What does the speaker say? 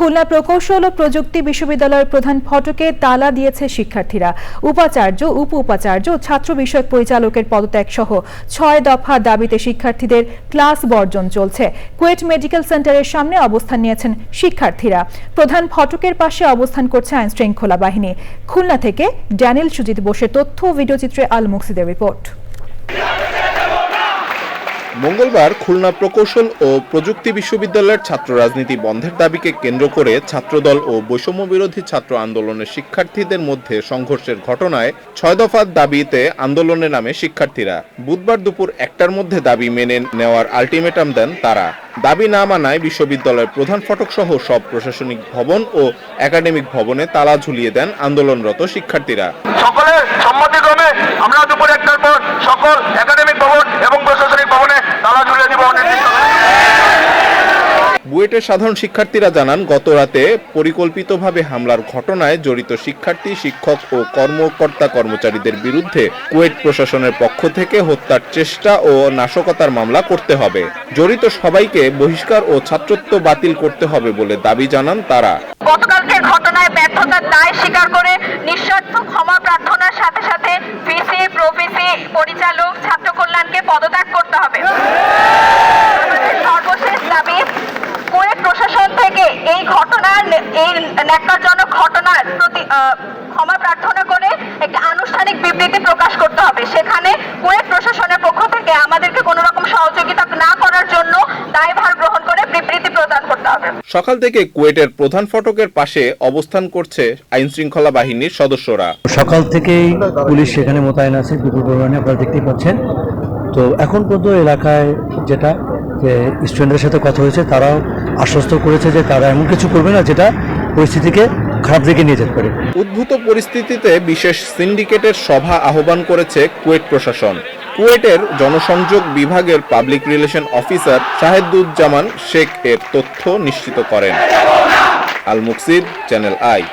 খুলনা প্রকৌশল ও প্রযুক্তি বিশ্ববিদ্যালয়ের প্রধান ফটকে তালা দিয়েছে শিক্ষার্থীরা। উপাচার্য উপ উপাচার্য ছাত্র বিষয়ক পরিচালকের পদত্যাগ সহ ছয় দফা দাবিতে শিক্ষার্থীদের ক্লাস বর্জন চলছে। কুয়েট মেডিকেল সেন্টারের সামনে অবস্থান নিয়েছেন শিক্ষার্থীরা। প্রধান ফটকের পাশে অবস্থান করছে আইন শৃঙ্খলা বাহিনী। খুলনা থেকে ড্যানিল সুজিত বসে তথ্য ও ভিডিওচিত্রে আল মুকসিদের রিপোর্ট। মঙ্গলবার খুলনা প্রকৌশল ও প্রযুক্তি বিশ্ববিদ্যালয়ের ছাত্র রাজনীতি বন্ধের দাবিকে কেন্দ্র করে ছাত্রদল ও বৈষম্য বিরোধী ছাত্র আন্দোলনের শিক্ষার্থীদের মধ্যে সংঘর্ষের ঘটনায় ছয় দফার দাবিতে আন্দোলনে নামে শিক্ষার্থীরা। বুধবার দুপুর একটার মধ্যে দাবি মেনে নেওয়ার আলটিমেটাম দেন তারা। দাবি না মানায় বিশ্ববিদ্যালয়ের প্রধান ফটক সহ সব প্রশাসনিক ভবন ও একাডেমিক ভবনে তালা ঝুলিয়ে দেন আন্দোলনরত শিক্ষার্থীরা। সকলের সম্মতিক্রমে আমরা দুপুর একটার পর সকল একাডেমিক ভবন এবং প্রশাসনিক ভবনে তালা ঝুলিয়ে দিব নির্দিষ্ট বুয়েটের সাধারণ শিক্ষার্থীরা জানান, গত রাতে পরিকল্পিতভাবে হামলার ঘটনায় জড়িত শিক্ষার্থী, শিক্ষক ও কর্মকর্তা কর্মচারীদের বিরুদ্ধে কুয়েট প্রশাসনের পক্ষ থেকে হত্যার চেষ্টা ও নাশকতার মামলা করতে হবে। জড়িত সবাইকে বহিষ্কার ও ছাত্রত্ব বাতিল করতে হবে বলে দাবি জানান তারা। গতকালকে ঘটনায় ব্যর্থতার দায় স্বীকার করে নিঃস্বার্থ ক্ষমা প্রার্থনার সাথে সাথে ভিসি প্রভিসি পরিচালক ছাত্র কল্যাণকে পদত্যাগ করতে হবে আমাদের সর্বশেষ দাবি কুয়েট প্রশাসন থেকে এই ঘটনার এই ন্যাক্কারজনক ঘটনার প্রতি ক্ষমা প্রার্থনা করে একটা আনুষ্ঠানিক বিবৃতি প্রকাশ করতে হবে। সেখানে কুয়েট প্রশাসনের পক্ষ থেকে আমাদেরকে কোনো রকম সহযোগিতা না করার জন্য দায়ভার গ্রহণ করে বিবৃতি প্রদান করতে হবে। সকাল থেকে কুয়েটের প্রধান ফটকের পাশে অবস্থান করছে আইন শৃঙ্খলা বাহিনীর সদস্যরা। সকাল থেকেই পুলিশ সেখানে মোতায়েন আছে বিপুল পরিমাণে আপনারা দেখতেই পাচ্ছেন। তো এখন পর্যন্ত এলাকায় যেটা যে স্টুডেন্টদের সাথে কথা হয়েছে তারাও আশ্বস্ত করেছে যে তারা এমন কিছু করবে না যেটা পরিস্থিতিকে খারাপ দিকে নিয়ে যেতে পারে। উদ্ভূত পরিস্থিতিতে বিশেষ সিন্ডিকেটের সভা আহ্বান করেছে কুয়েট প্রশাসন। কুয়েটের জনসংযোগ বিভাগের public relation officer Shaheduzzaman Sheikh এর তথ্য নিশ্চিত করেন। Al Muksid, channel I.